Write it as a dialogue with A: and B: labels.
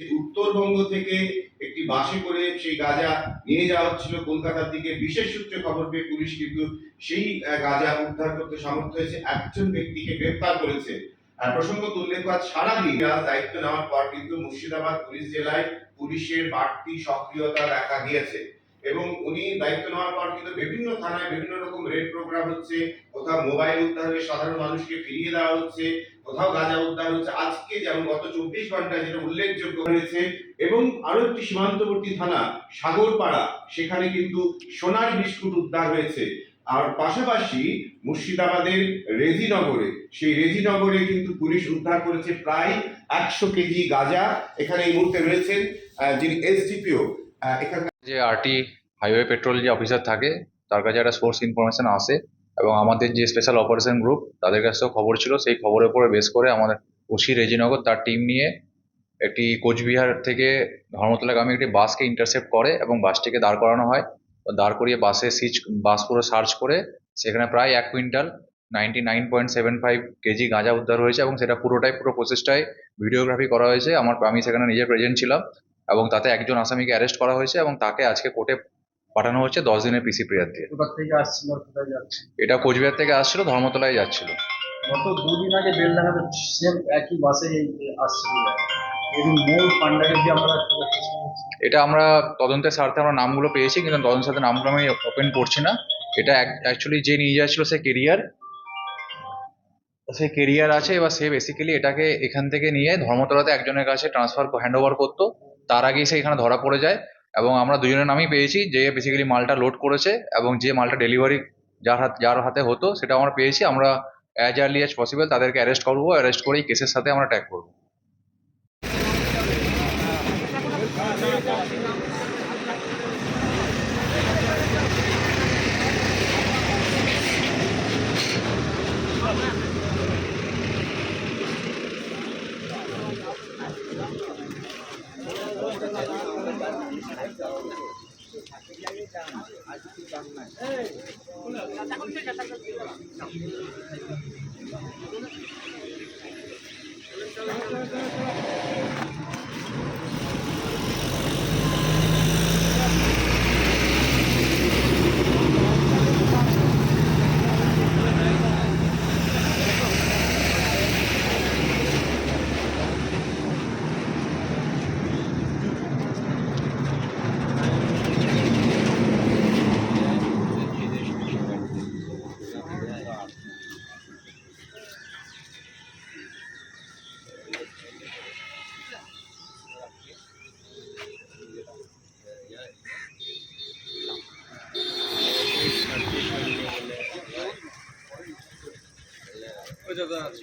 A: উত্তরবঙ্গ থেকে একটি বাসে করে সেই গাঁজা নিয়ে যাওয়া হচ্ছিল কলকাতার দিকে। বিশেষ সূত্রে খবর পেয়ে পুলিশ কিন্তু সেই গাজা উদ্ধার করতে সমর্থ হয়েছে। একজন ব্যক্তিকে গ্রেপ্তার করেছে। আর প্রসঙ্গত উল্লেখ সারাদিন দায়িত্ব নেওয়ার পর কিন্তু মুর্শিদাবাদ পুলিশ জেলায় পুলিশের বাড়তি সক্রিয়তা দেখা গিয়েছে এবং উনি দায়িত্ব নেওয়ার পর কিন্তু বিভিন্ন থানায় বিভিন্ন রকম রেড প্রোগ্রাম হচ্ছে, কোথাও মোবাইল উদ্ধার হয়ে সাধারণ মানুষকে ফিরিয়ে দেওয়া হচ্ছে, কোথাও গাঁজা উদ্ধার হচ্ছে। আজকে যেমন গত চব্বিশ ঘন্টায় যেটা উল্লেখযোগ্য হয়েছে এবং আরও একটি সীমান্তবর্তী থানা, সাগরপাড়া, সেখানে কিন্তু সোনার বিস্কুট উদ্ধার হয়েছে। আর পাশাপাশি মুর্শিদাবাদের রেজিনগরে, সেই রেজিনগরে কিন্তু পুলিশ উদ্ধার করেছে প্রায় একশো কেজি গাঁজা। এখানে এই মুহূর্তে রয়েছেন যিনি এসডিপিও এখানকার
B: যে আরটি হাইওয়ে পেট্রোল যে অফিসার থাকে, তার কাছে একটা সোর্স ইনফরমেশন আসে এবং আমাদের যে স্পেশাল অপারেশন গ্রুপ তাদের কাছেও খবর ছিল, সেই খবরের উপরে বেস করে আমাদের ওসি রেজিনগর তার টিম নিয়ে একটি কোচবিহার থেকে ধর্মতলাগামী একটি বাসকে ইন্টারসেপ্ট করে এবং বাসটিকে দাঁড় করানো হয়। দাঁড় করিয়ে বাসে সিচ বাস পুরো সার্চ করে, সেখানে প্রায় এক quintal ninety nine point seven five KG গাঁজা উদ্ধার হয়েছে এবং সেটা পুরোটাই, পুরো প্রসেসটাই ভিডিওগ্রাফি করা হয়েছে। আমার, আমি সেখানে নিজে প্রেজেন্ট ছিলাম। এবং তাতে একজন আসামিকে অ্যারেস্ট করা হয়েছে এবং তাকে আজকে কোর্টে পাঠানো হচ্ছে দশ দিনের পিসি প্রেয়ার দিয়ে। এটা কোচবিহার থেকে আসছিল ধর্মতলায় যাচ্ছিল।
C: গত দুদিন আগে বেলডাঙ্গাতে সেম একই বাসে আসছিল।
B: এটা আমরা তদন্তের স্বার্থে আমরা নামগুলো পেয়েছি কিন্তু তদন্তের সাথে নামগুলো আমি ওপেন করছি না। এটা অ্যাকচুয়ালি যে নিয়ে যাচ্ছিল সে কেরিয়ার সে কেরিয়ার আছে এবার সে বেসিক্যালি এটাকে এখান থেকে নিয়ে ধর্মতলাতে একজনের কাছে ট্রান্সফার হ্যান্ড ওভার করতো। তার আগেই সে এখানে ধরা পড়ে যায় এবং আমরা দুজনের নামই পেয়েছি যে বেসিক্যালি মালটা লোড করেছে এবং যে মালটা ডেলিভারি যার হাত যার হাতে হতো সেটা আমরা পেয়েছি। আমরা অ্যাজ আর্লি অ্যাজ পসিবল তাদেরকে অ্যারেস্ট করব অ্যারেস্ট করেই কেসের সাথে আমরা ট্যাগ করব। আজকে কৃতজ্ঞতা আছে